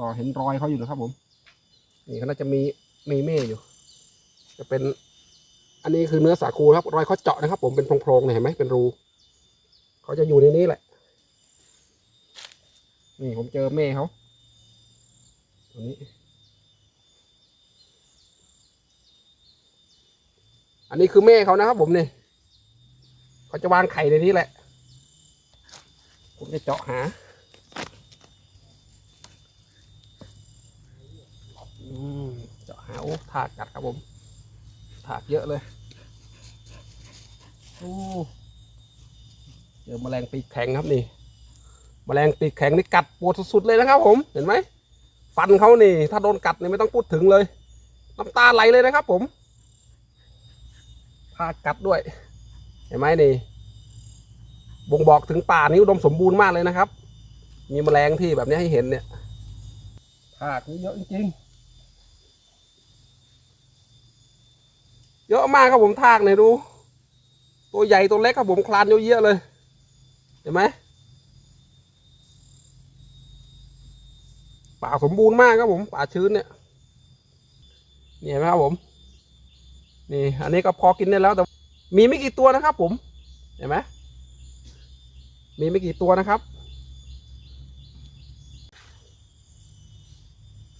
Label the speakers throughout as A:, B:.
A: ก็เห็นรอยเขาอยู่นะครับ ผม นี่เขาน่าจะมีมีเม่อยู่ จะเป็น อันนี้คือเนื้อสาคูครับ รอยเขาเจาะนะครับ ผมเป็นโพรงๆเนี่ยเห็นไหมเป็นรูเขาจะอยู่ในนี้แหละ นี่ผมเจอเม่เขาตัวนี้ อันนี้คือแม่เขานะครับ ผมนี่เขาจะวางไข่ในนี้แหละ ผมจะเจาะหา อืมเจาะหาโอ้ ถากกัดครับผม ถากเยอะเลยโอ้เจอแมลงปีกแข็งครับนี่ แมลงปีกแข็งนี่กัดปวดสุดๆเลยนะครับ ผมเห็นไหมฟันเขานี่ ถ้าโดนกัดนี่ไม่ต้องพูดถึงเลยน้ำตาไหลเลยนะครับ ผมถากกัดด้วย เห็นไหมนี่บ่งบอกถึงป่านี้อุดมสมบูรณ์มากเลยนะครับ มีแมลงที่แบบนี้ให้เห็นเนี่ยถากนี่เยอะจริงๆ เยอะมากครับผมทากเนี่ยดู ตัวใหญ่ตัวเล็กครับผมคลานเยอะๆเลย เห็นไหมป่าสมบูรณ์มากครับผมป่าชื้นเนี่ยนี่เห็นไหมครับผม นี่ อันนี้ก็พอกินได้แล้วแต่ มีไม่กี่ตัวนะครับ ผม เห็นไหมมีไม่กี่ตัวนะครับ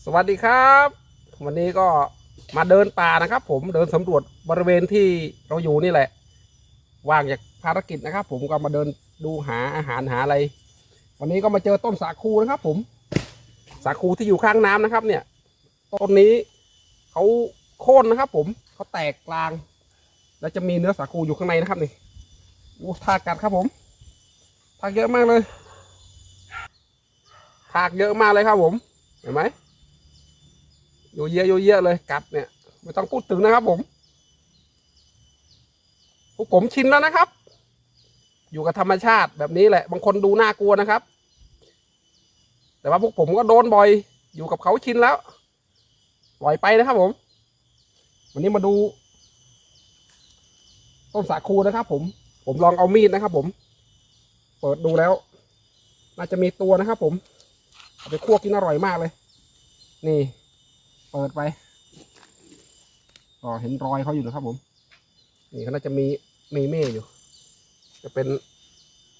A: สวัสดีครับ วันนี้ก็ มาเดินป่านะครับ ผมเดินสำรวจบริเวณที่เราอยู่นี่แหละ ว่างจากภารกิจนะครับ ผมก็มาเดินดูหาอาหารหาอะไร วันนี้ก็มาเจอต้นสาคูนะครับ ผม สาคูที่อยู่ข้างน้ำนะครับ เนี่ย ต้นนี้เขาโค่นนะครับ ผมเขาแตกกลาง แล้วจะมีเนื้อสาคูอยู่ข้างในนะครับนี่โอ้ทากกัดครับผมทากเยอะมากเลยทากเยอะมากเลยครับผม เห็นไหม อยู่เยอะอยู่เยเลยกัดเนี่ยไม่ต้องพูดถึงนะครับ ผมพวกผมชินแล้วนะครับ อยู่กับธรรมชาติแบบนี้แหละ บางคนดูน่ากลัวนะครับ แต่ว่าพวกผมก็โดนบ่อย อยู่กับเขาชินแล้วปล่อยไปนะครับ ผม วันนี้มาดูต้นสาคูนะครับ ผม ผมลองเอามีดนะครับ ผมเปิดดูแล้วน่าจะมีตัวนะครับ ผมเอาไปคั่วกินอร่อยมากเลย นี่ เปิดไปก็เห็นรอยเขาอยู่นะครับผม นี่เขาน่าจะมีมีเม่อยู่ จะเป็น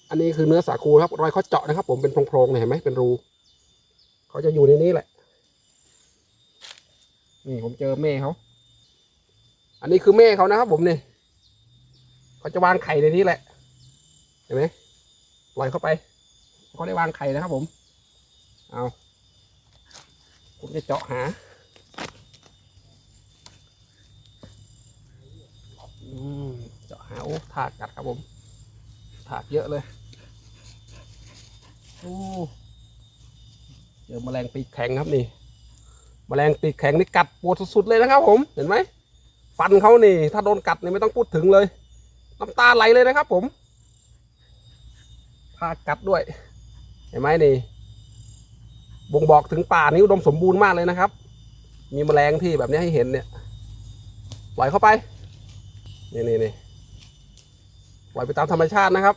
A: อันนี้คือเนื้อสาคูครับ รอยเขาเจาะนะครับ ผมเป็นโพรงๆเนี่ยเห็นไหมเป็นรูเขาจะอยู่ในนี้แหละ นี่ผมเจอแม่เขาอันนี้คือแม่เขานะครับ ผมนี่เขาจะวางไข่ในนี้แหละ เห็นไหมปล่อยเข้าไปเขาได้วางไข่นะครับผม เอาผมจะเจาะหา อืม เจาะหาโอ้ถากกัดครับผม ถากเยอะเลยโอ้เจอแมลงปีกแข็งครับนี่ แมลงปีกแข็งนี่กัดปวดสุดๆเลยนะครับ ผม เห็นไหม ฟันเขานี่ ถ้าโดนกัดนี่ไม่ต้องพูดถึงเลย น้ำตาไหลเลยนะครับ ผมถากกัดด้วย เห็นไหมนี่ บ่งบอกถึงป่านี้อุดมสมบูรณ์มากเลยนะครับ มีแมลงที่แบบนี้ให้เห็นเนี่ย ปล่อยเข้าไป นี่นี่นี่ปล่อยไปตามธรรมชาตินะครับ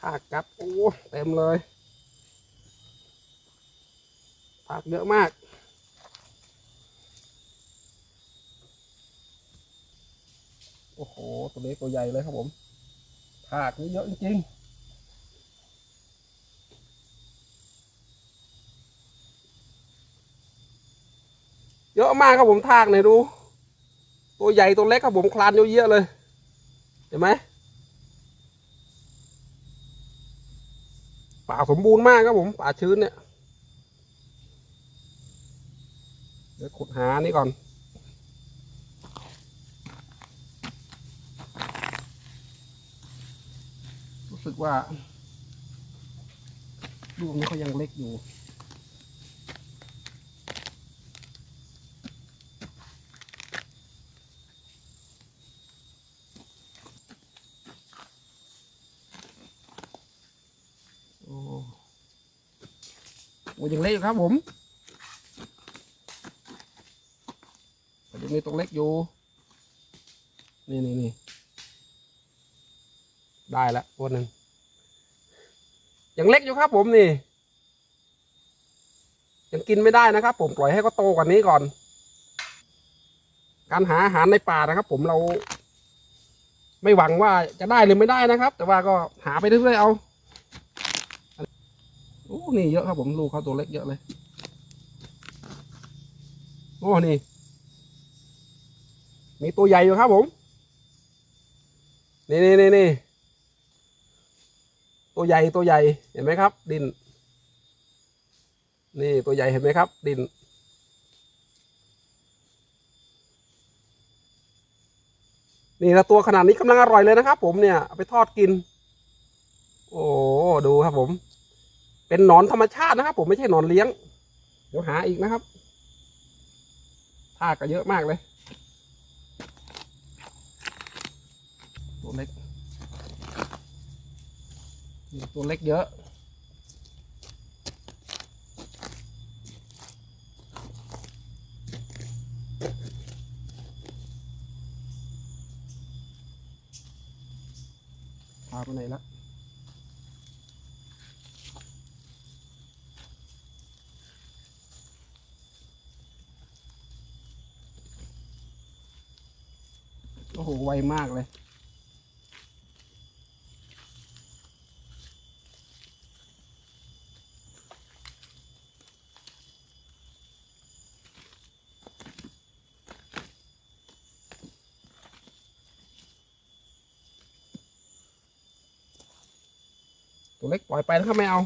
A: ทากกัดโอ้เต็มเลยทากเยอะมาก โอ้โห ตัวนี้ตัวใหญ่เลยครับผมทากนี่เยอะจริงๆ เยอะมากครับผมทากเนี่ยดู ตัวใหญ่ตัวเล็กครับผมคลานเยอะๆเลย เห็นไหมป่าสมบูรณ์มากครับผม ป่าชื้นเนี่ย เดี๋ยวขุดหานี่ก่อนรู้สึกว่าลูกนี้เขายังเล็กอยู่ โหยังเล็กอยู่ครับผมยังมีตัวเล็กอยู่ นี่นี่นี่ได้ละตัวหนึ่งยังเล็กอยู่ครับผมนี่ ยังกินไม่ได้นะครับ ผมปล่อยให้เขาโตกว่านี้ก่อน การหาอาหารในป่านะครับ ผมเรา ไม่หวังว่าจะได้หรือไม่ได้นะครับ แต่ว่าก็หาไปเรื่อยๆเอา อ้นี่เยอะครับผมลูกเขาตัวเล็กเยอะเลยโอ้นี่มีตัวใหญ่อยู่ครับผม นี่นี่นี่นี่ตัวใหญ่ตัวใหญ่เห็นไหมครับ ดิน นี่ตัวใหญ่เห็นไหมครับ ดิน นี่ถ้าตัวขนาดนี้กำลังอร่อยเลยนะครับ ผมเนี่ยไปทอดกิน โอ้ดูครับผม เป็นหนอนธรรมชาตินะครับ ผมไม่ใช่หนอนเลี้ยง เดี๋ยวหาอีกนะครับทากก็เยอะมากเลยตัวเล็กตัวเล็กเยอะพาไปไหนละ โอ้โห ไวมากเลย ตัวเล็กปล่อยไปนะครับไม่เอา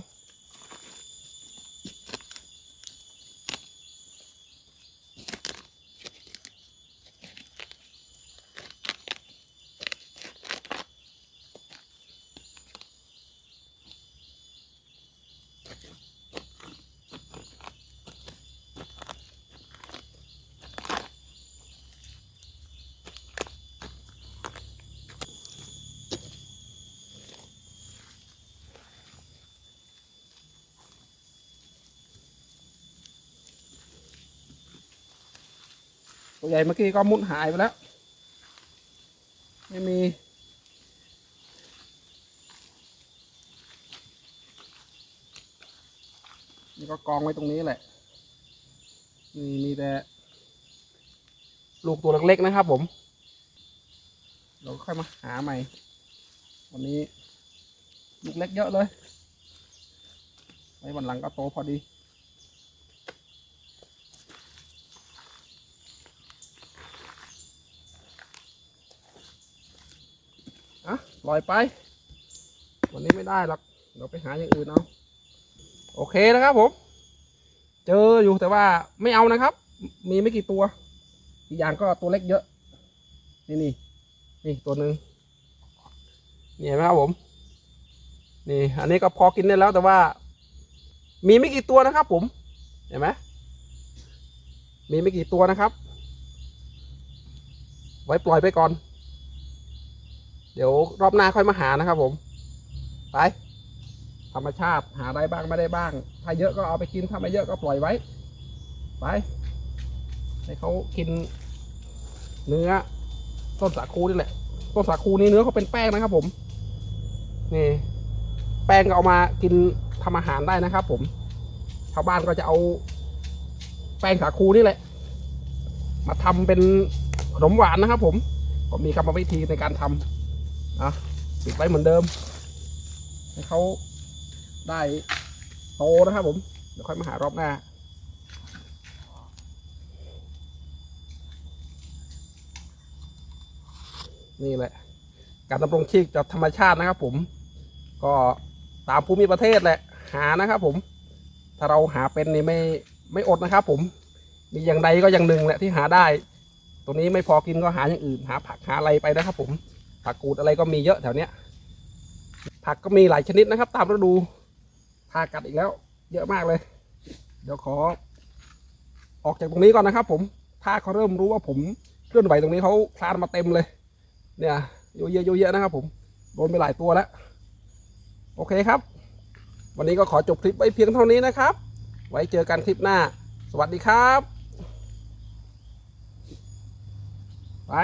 A: ตัวใหญ่เมื่อกี้ก็มุดหายไปแล้ว ไม่มีนี่ก็กองไว้ตรงนี้แหละนี่มีแต่ลูกตัวเล็กๆนะครับ ผม เราค่อยมาหาใหม่ วันนี้ ลูกเล็กเยอะเลยไว้วันหลังก็โตพอดี อะป ลอยไป วันนี้ไม่ได้หรอกเราไปหาอย่างอื่นเอาโอเคนะครับผม เจออยู่แต่ว่าไม่เอานะครับ มีไม่กี่ตัว อีกอย่างก็ตัวเล็กเยอะ นี่นี่นี่ตัวหนึ่งนี่เห็นไหมครับผม นี่ อันนี้ก็พอกินได้แล้วแต่ว่า มีไม่กี่ตัวนะครับ ผม เห็นไหมมีไม่กี่ตัวนะครับ ไว้ปล่อยไปก่อน เดี๋ยวรอบหน้าค่อยมาหานะครับ ผม ไป ธรรมชาติหาได้บ้างไม่ได้บ้าง ถ้าเยอะก็เอาไปกินถ้าไม่เยอะก็ปล่อยไว้ ไปให้เขากิน เนื้อต้นสาคูนี่แหละต้นสาคูนี้เนื้อเขาเป็นแป้งนะครับ ผมนี่แป้งก็เอามากินทำอาหารได้นะครับ ผมชาวบ้านก็จะเอา แป้งสาคูนี่แหละ มาทำเป็นขนมหวานนะครับ ผมก็มีกรรมวิธีในการทำ อะปิดไว้เหมือนเดิม ให้เขาได้โตนะครับผม เดี๋ยวค่อยมาหารอบหน้านี่แหละ การดำรงชีพจากธรรมชาตินะครับผม ก็ตามภูมิประเทศแหละ หานะครับผม ถ้าเราหาเป็นนี่ไม่ไม่อดนะครับผม มีอย่างใดก็อย่างหนึ่งแหละที่หาได้ ตรงนี้ไม่พอกินก็หาอย่างอื่น หาผักหาอะไรไปนะครับผม ผักกูดอะไรก็มีเยอะแถวเนี้ย ผักก็มีหลายชนิดนะครับ ตามฤดูทากัดอีกแล้ว เยอะมากเลย เดี๋ยวขอ ออกจากตรงนี้ก่อนนะครับ ผมถ้าเขาเริ่มรู้ว่าผมเคลื่อนไหวตรงนี้เขาคลานมาเต็มเลย เนี่ยเยอะเยอะนะครับ ผมโดนไปหลายตัวแล้วโอเคครับ วันนี้ก็ขอจบคลิปไว้เพียงเท่านี้นะครับ ไว้เจอกันคลิปหน้า สวัสดีครับ ไป